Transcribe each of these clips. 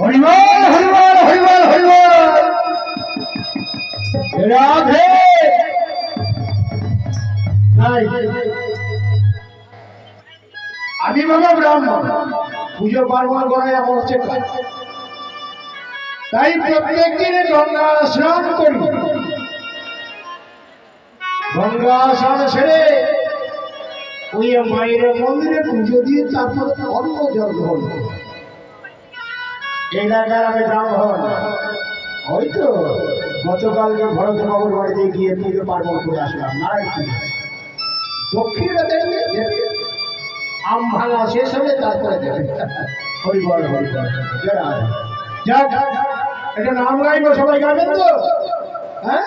হরিবল হরিবল হরিবল হরিবল। আমি বাবা ব্রাহ্মণ পুজো পার্বণ করে আমার হচ্ছে। তাই প্রত্যেক দিনে গঙ্গা স্নান করি। গঙ্গা স্নান সেরে। ওই মায়ের মন্দিরে পুজো দিয়ে তারপর অন্য জল গ্রহণ করি এলাকার আমি ব্রাহ্মণ। ওই তো গতকালকে ভরত বাবুর বাড়িতে গিয়ে পুজো পার্বণ করে আসলাম নারায়ণ দক্ষিণ রাতে আম ভাঙা শেষ হলে তারপরে দেবে হরিবল হরিবল। যাক এটা নাম গাইবো, সবাই গাইবেন তো? হ্যাঁ?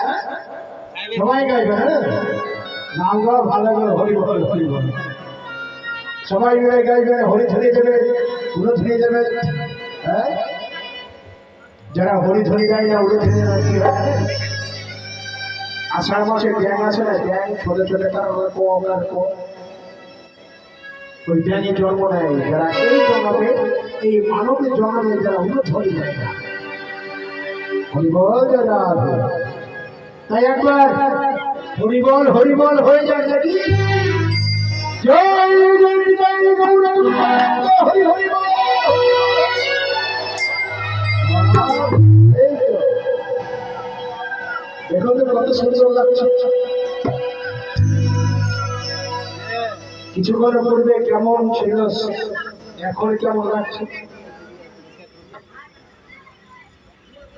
সবাই গাইবে হ্যাঁ? নাম গাওয়া ভালো করে হরিবল হরিবল সবাই মিলে গাইবেন হরি ধরিয়ে দেবে উড়ো ধরিয়ে দেবে হ্যাঁ? যারা হরি ধরে গায় না উড়ো ধরিয়ে দেবে, কি আষাঢ় মাসে ব্যাং আছে না ব্যাং ছোট ছোট কারণ কম আর কম ওই ব্যাঙে জন্ম নেয়। যারা এই জন্মে, এই মানবের জন্মে যারা উড়ো ধরি যায় না হরিবল যারা। তাই একবার হরিবল হরিবল হয়ে যায় নাকি জয় জয় জয় বল। তো। কত লাগছে কিছুক্ষণ কেমন ছিল, এখন কেমন লাগছে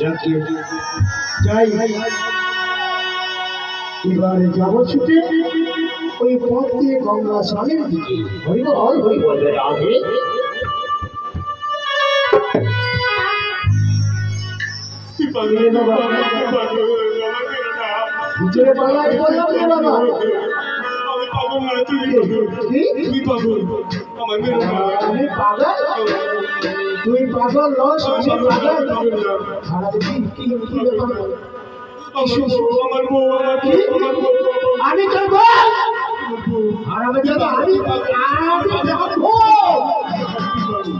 যাকে যাই এবারে যাব ছুটে। ওই পথ দিয়ে গঙ্গা স্নানের দিকে। হরিবল হরিবল রাধে এ বাবা, ভিতরে পাল্লাই বললাম রে বাবা? আমি পাগল তুই পাগল। নস পাগল। কি কি ব্যাপার? আমি তোর বল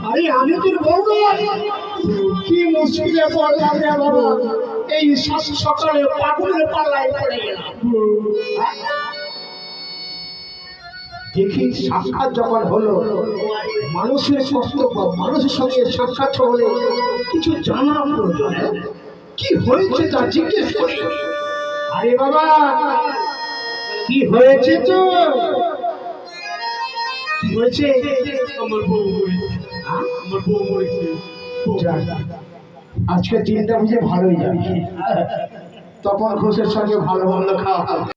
আরে আমি তোর বউ। কি মুশকিলে পড়লাম রে বাবা। এই সকালে পাগলের পাল্লায় পড়ে গেলাম। দেখি সাক্ষাৎ যখন হলো মানুষের কষ্ট বা মানুষের সঙ্গে সাক্ষাৎ হলে কিছু জানা প্রয়োজন কি হয়েছে তা জিজ্ঞেস করি। আরে বাবা কি হয়েছে তো? কি হয়েছে? আমার বউ মরেছে। আমার বউ মরেছে। আজকে দিনটা বুঝে ভালোই যাবে। তপন ঘোষের সঙ্গে ভালো মন্দ খাওয়া।